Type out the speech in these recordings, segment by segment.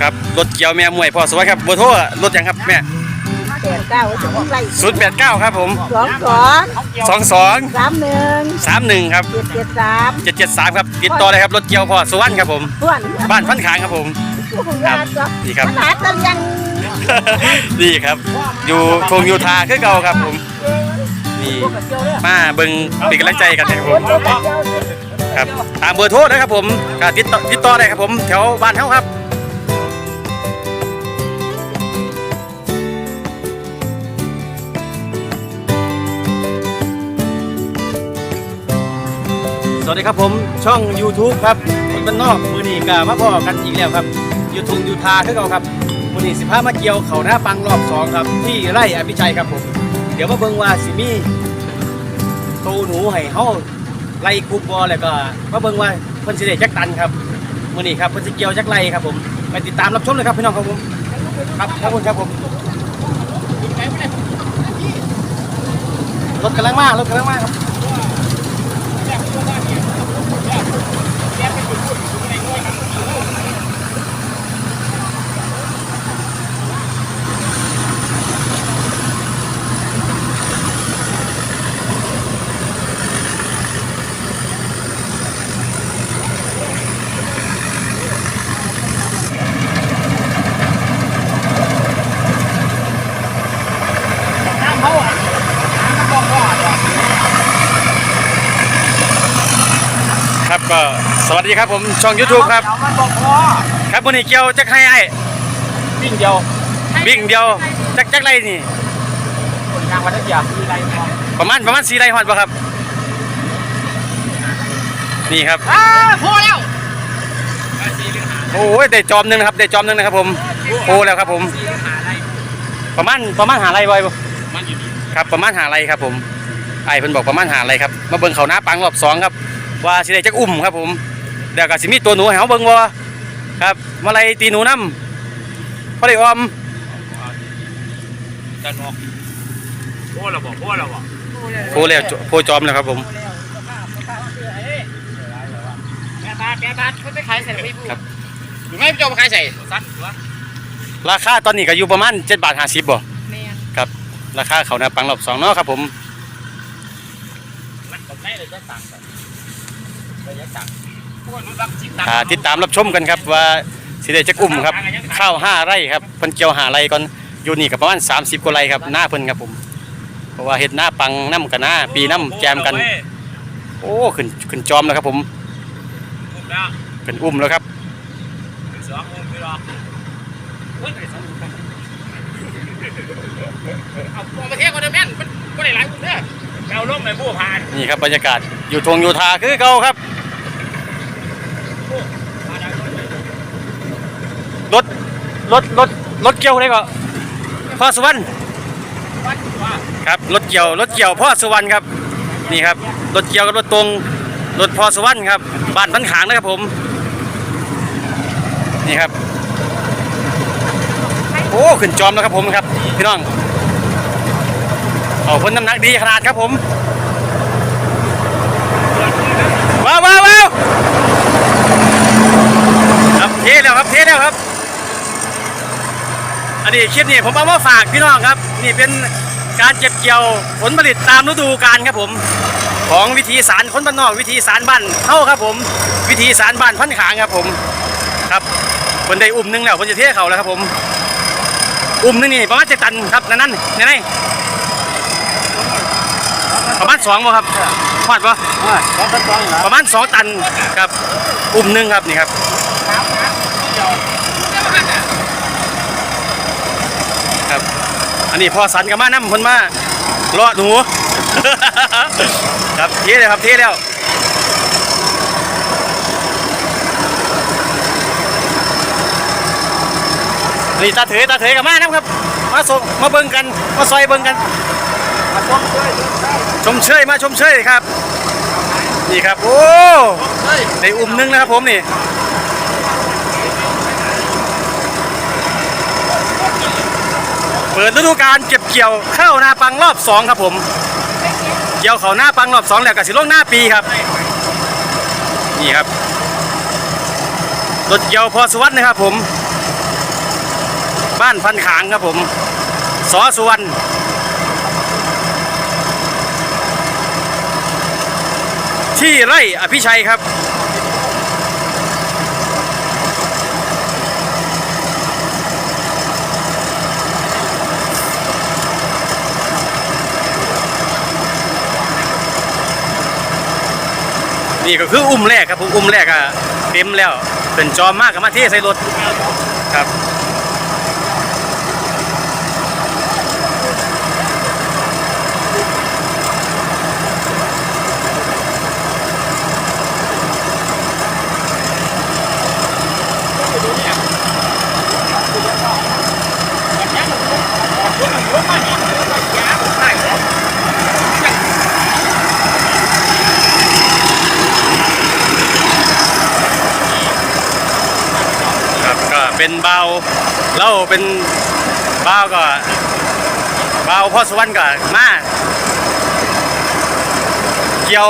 ครับรถเกี่ยวแม่มวยพ่อสวัสดิ์ครับเบอร์โทรรถยังครับแม่แปดเก้าจะต้องไล่ศูนย์แปดเก้าครับผมสองสองสองสองสามหนึ่งสามหนึ่งครับเจ็ดเจ็ดสามเจ็ดเจ็ดสามครับติดต่อเลยครับรถเกี่ยวพ่อสวัสดิ์ครับผมส่วนบ้านพันขางครับผมครับนี่ครับปัญหาตะยังนี่ครับ อยู่ทงยูทาคือเก่าครับผมนี่มาเบิ่งเป็นกำลังใจกันนะครับผมครับตามเบอร์โทรนะครับผมก็ติดต่อติดต่อได้ครับผมแถวบ้านเฮาครับ สวัสดีครับผมช่อง YouTube ครับคนบ้านนอกมือนีกามาพ่อกันอีกแล้วครับยูทูบยูทาคือเก่าครับมือนีสิพามาเกี่ยวเขาหน้าปังรอบสองครับที่ไร่อภิชัยครับผม เดี๋ยวมาเบิ่งว่าสิมีตูหนูให้เฮาไล่คูบอแล้วก็มาเบิ่งว่าเพิ่นสิได้จักตันครับมือนีครับเพิ่นสิเกี่ยวจักไร่ครับผมไปติดตามรับชมเลยครับพี่น้องครับผมครับขอบคุณครับผมรถกำลังมารถกำลังมาครับก็ สวัสดีครับผมช่อง YouTube ครับมันบอกพอครับวันนี้เกี่ยวจักให้ไอ้วิ่งเดียววิ่งเดียวจักจักไรนี่ผลงานวันทุกอย่างมีอะไรพอประมาณประมาณสี่ไรหอดป่ะครับ นี่ครับ อ้าพอแล้วโอ้ยได้จอมหนึ่งนะครับได้จอมหนึ่งนะครับผมโอ้แล้วครับผมสี่หาอะไรประมาณประมาณหาไรไว้บ่มันอยู่ดีครับประมาณหาไรครับผมไอ้เพิ่นบอกประมาณหาไรครับมาเบิ่งเขาหน้าปังรอบสองครับ ว่าสิได้จักอุ่มครับผม เดี๋ยวก็สิมีตัวหนูให้เขาเบิ่งว่าครับมาไล่ตีหนูน้ำพอได้ออมดันออกพอแล้วบอกพอแล้วบอกโอ้แล้วโพจอมแล้วครับผมแกบาทแกบาทเขาไปขายใส่ไม่พูดครับหรือไม่จะมาขายใส่สั้นหรือว่าราคาตอนนี้ก็อยู่ประมาณ7บาท50บ่แม่นครับ ราคาเขาหน้าปังรอบสองเนาะครับผมมันผมได้เลยจะสั่งก่อนเลยจะสั่ง พวกนู้นรับจิตอ่าติดตามรับชมกันครับว่าสิได้จักอุ่มครับข้าวห้าไร่ครับเพิ่นเกี่ยวหาไร่ก่อนอยู่นี่ก็ประมาณ30กว่าไร่ครับหน้าเพิ่นครับผมเพราะว่าเฮ็ดหน้าปังน้ำกันหน้าปีน้ำแจมกัน โอ้ขึ้นขึ้นจอมแล้วครับผมถูกแล้วขึ้นอุ้มแล้วครับสององค์ไม่รอวันไหนสององค์เอาพวงประเทศก็ได้แม่นมันก็ได้หลายองค์เด้อเอาล่มไปผู้ผ่านนี่ครับบรรยากาศอยู่ทงอยู่ทาคือเก่าครับ รถรถรถรถเกี่ยวได้ก็พ่อสุวรรณวัดว่าครับรถเกี่ยวรถเกี่ยวพ่อสุวรรณครับนี่ครับรถเกี่ยวกับรถตรงรถพ่อสุวรรณครับบ้านพันขางนะครับผม นี่ครับ โอ้ขึ้นจอมแล้วครับผมครับพี่น้องเอาพ้นน้ำหนักดีขนาดครับผมว้าวว้าวว้าวครับเทแล้วครับเทแล้วครับ อันนี้คลิปนี้ผมเอามาฝากพี่น้องครับ นี่เป็นการเก็บเกี่ยวผลผลิตตามฤดูกาลครับผม ของวิธีสารคนบ้านนอกวิธีสารบ้านเท่าครับผม วิธีสารบ้านพันขางครับผมครับคนได้อุ้มหนึงแล้วคนจะเทเขาแล้วครับผม อุ้มหนึงนี่ประมาณเจ็ดตันครับนั่นนั่นนี่ไงประมาณสองบ่ครับพอดบ่สองพันสองเหรอประมาณสองตันครับ อุ้มหนึงครับนี่ครับครับ อันนี้พ่อสันกับมาน้ำคนมาเลาะหนูครับเทเลยครับเทแล้วนี่ตาเถยตาเถยกับมาน้ำครับ มาส่งมาเบิ่งกัน มาซอยเบิ่งกันมาต้องช่วยช่วยชมเชยมาชมเชยครับ นี่ครับ โอ้เฮ้ยได้อุ้มหนึงนะครับผมนี่ เปิดฤดูกาลเก็บเกี่ยวข้าวนาปังรอบสองครับผม เกี่ยวเขาหน้าปังรอบสองแล้วกับสิลงหน้าปีครับ นี่ครับรถเกี่ยวพอสวัสดนะครับผม บ้านพันขางครับผมสอสุวรรณที่ไร่อภิชัยครับ นี่ก็คืออุ้มแรกครับผมอุ้มแรกอะเต็มแล้วเป็นจอมมากกับมาเทใส่รถครับ ครับก็ เป็นเบาเล่าเป็นเบาก็เบาพ่อสวรรค์ก็มาเกี่ยว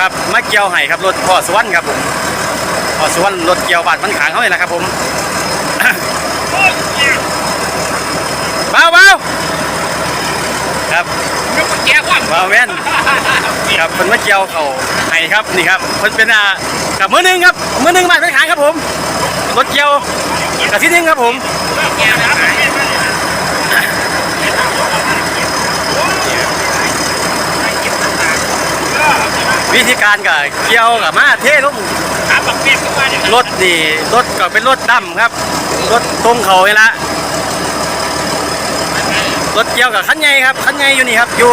ครับมาเกี่ยวให้ครับรถพ่อสวรรค์ครับผมพ่อสวรรค์รถเกี่ยวบาดมันขางเขาเลยนะครับผมเบาเบาครับวามเบาแม่นครับเพิ่นมาเกี่ยวเขาให้ครับนี่ครับเพิ่นเป็นอ่ากับมือหนึ่งครับมือหนึ่งบาดมันขางครับผมรถเกี่ยว กับที่หนึงครับผมวิธีการก็เกี่ยวกับมาเทลงถามบักเปียกขึ้นมาเนี่ยรถนี่รถก็เป็นรถดำครับรถตรงเขาเลยละรถเกี่ยวกับคันใหญ่ครับคันใหญ่อยู่นี่ครับอยู่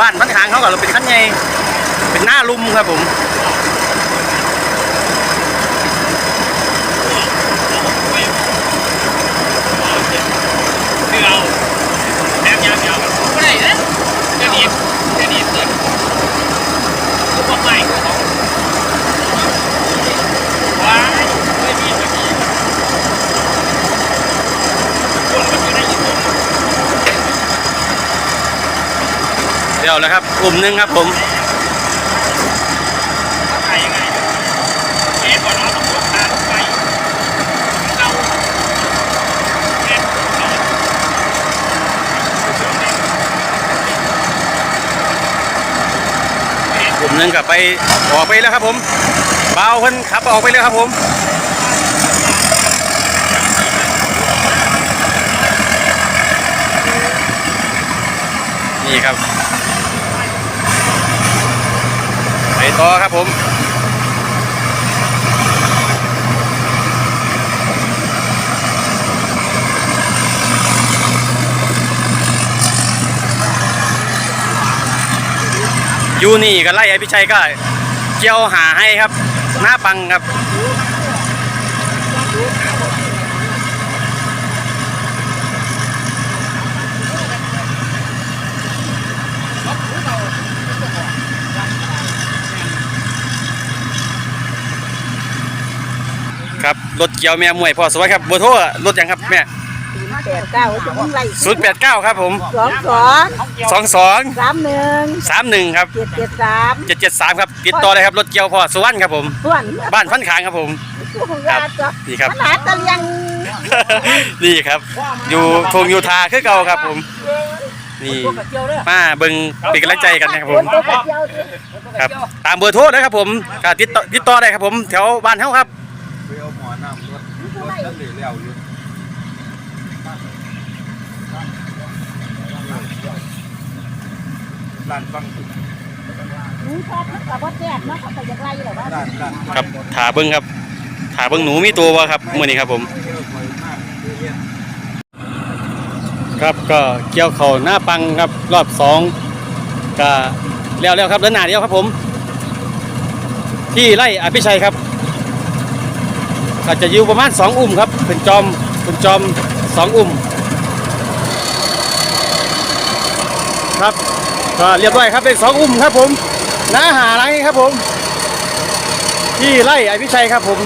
บ้านพันขางเขากับเราเป็นคันใหญ่เป็นหน้าลุมครับผม คือเอาแอบยามยาวไม่ได้นะจะหนีจะหนีเกิดก็บอกไม่ว้ายไม่มีไม่มีคนมันอยู่ในญี่ปุ่น เดี๋ยว แล้วครับ กลุ่มหนึ่งครับผมไปยังไงเอ๊ะก่อนเราต้องยกทาไปกลุ่มหนึ่งก็ไปออกไปแล้วครับผมเบาเพิ่นขับออกไปแล้วครับผมนี่ครับไป ต่อครับผมอยู่นี่ก็ไล่ไอ้พิชัยก็เกี่ยวหาให้ครับ หน้าปังครับ ค รับรถเกี่ยวแม่มวยพ่อสวัสดิ์ครับเบอร์โทรรถยังครับแม่แปดเก้าจะต้องไล่ศูนย์แปดเก้าครับผมสองสองสองสองสามหนึ่งสามหนึ่งครับเจ็ดเจ็ดสามเจ็ดเจ็ดสามครับติดต่อเลยครับรถเกี่ยวพ่อสุวรรณครับผมส่วนบ้านพันขางครับผมครับนี่ครับขนาดตะเลียงนี่ครับ อยู่ทงยูทาคือเก่าครับผมนี่มาเบิ่งเป็นกำลังใจกันนะครับผมตัวกระเจียวดิครับตามเบอร์โทรนะครับผมก็ติดต่อติดต่อได้ครับผมแถวบ้านเฮาครับ ไปเอาหมอน้ำรถรถนั่นเลยแล้วอยู่ ร้านฟังสุดหนูชอบมันกับว่าแจ๊ดเนาะเขาไปอยากไล่เหรอวะร้านร้านครับถาเบิ่งครับถาเบิ่งหนูมีตัวบ่ครับมื้อนี้ครับผมเยอะคอยมากเรียนครับก็เกี่ยวเข่าหน้าปังครับรอบสองก็แล้วแล้วครับเดินหน้าเดียวครับผม ที่ไร่อภิชัยครับก็จะอยู่ประมาณสองอุ้มครับเป็นจอมเป็นจอมสองอุ้มครับ ก็เรียบร้อยครับเป็นสองอุ้มครับผมน้าหาอะไรครับผม ที่ไร่อภิชัยครับผม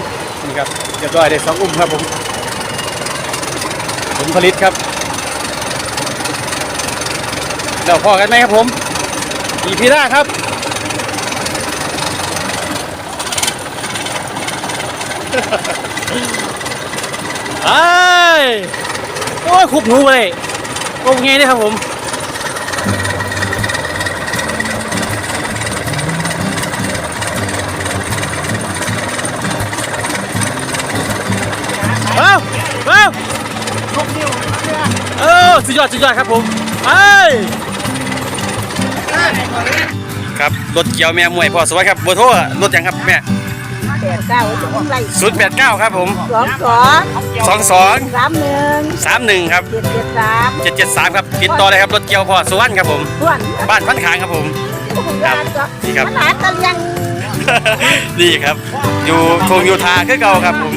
นี่ครับเรียบร้อยได้สองอุ้มครับผมผลผลิตครับเดี๋ยวพอกันไหมครับผมอีพีหน้าครับไปโอ้ยคุบหนูเลยโอ้ยไงเนี่ยครับผม เออสุดยอดสุดยอดครับผมไปครับรถเกี่ยวแม่มวยพอสวัสดีครับเบอร์โทรรถยังครับแม่แปดเก้าจะต้องไล่ศูนย์แปดเก้าครับผมสองสองสองสองสามหนึ่งสามหนึ่งครับเจ็ดเจ็ดสามเจ็ดเจ็ดสามครับติดต่อเลยครับรถเกี่ยวพอสุวรรณครับผมส่วนบ้านพันขางครับผมครับนี่ครับปัญหาตะเลียงนี่ครับ อยู่ทงโยธาคือเก่าครับผม